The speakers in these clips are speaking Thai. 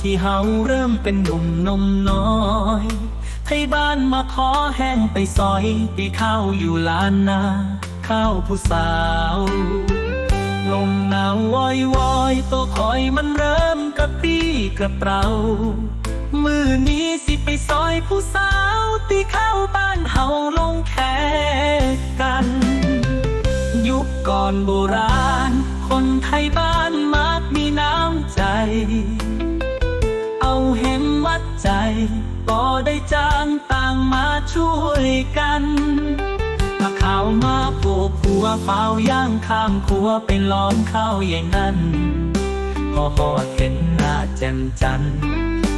ที่เฮาเริ่มเป็นหนุ่มนมน้อยไทยบ้านมาขอแห้งไปซอยปีข้าวอยู่ลานนาข้าวผู้สาวลมหนาววอยวอยตัวคอยมันเริ่มกระปี้กระเปร่ามือนี้สิไปซอยผู้สาวตีเข้าบ้านเฮาลงแขกกัน ยุคก่อนโบราณ คนไทยบ้าน ก็ได้จ้างต่างมาช่วยกันมาข้าวมาโปกผัวเฝ้าย่างข้ามครัวเป็นล้อมข้าวอย่างนั้นพอหอดเห็นหน้าแจ่มจันทร์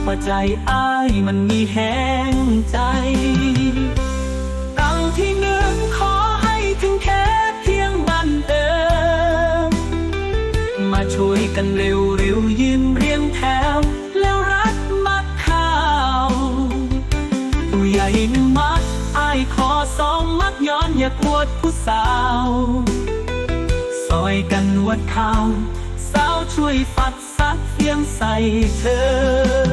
ว่าใจอ้ายมันมีแห้งใจ หิมัดอายขอสองมัดย้อนอย่าปวดผู้สาวซอยกันวัดข้าว สาวช่วยฝัดซักเพียงใส่เธอ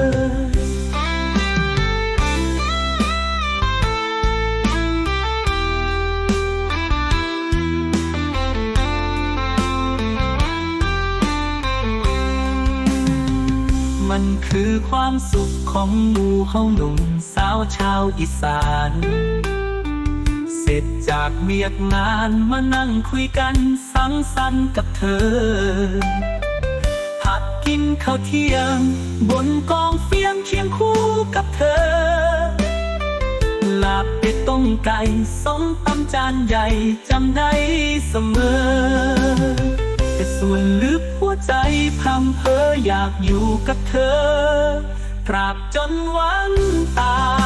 มันคือความสุขของหมู่เฮาหนุ่มสาวชาวอีสาน เสร็จจากเมียกงานมานั่งคุยกันสังสรรค์กับเธอ ผักกินข้าวเที่ยง บนกองเฟียงเคียงคู่กับเธอ ลาบเป็ดต้มไก่ส้มตำจานใหญ่จำได้เสมอ แต่ส่วนลึก วใจพร่ำเพออยากอยู่กับเธอตราบจนวันตาย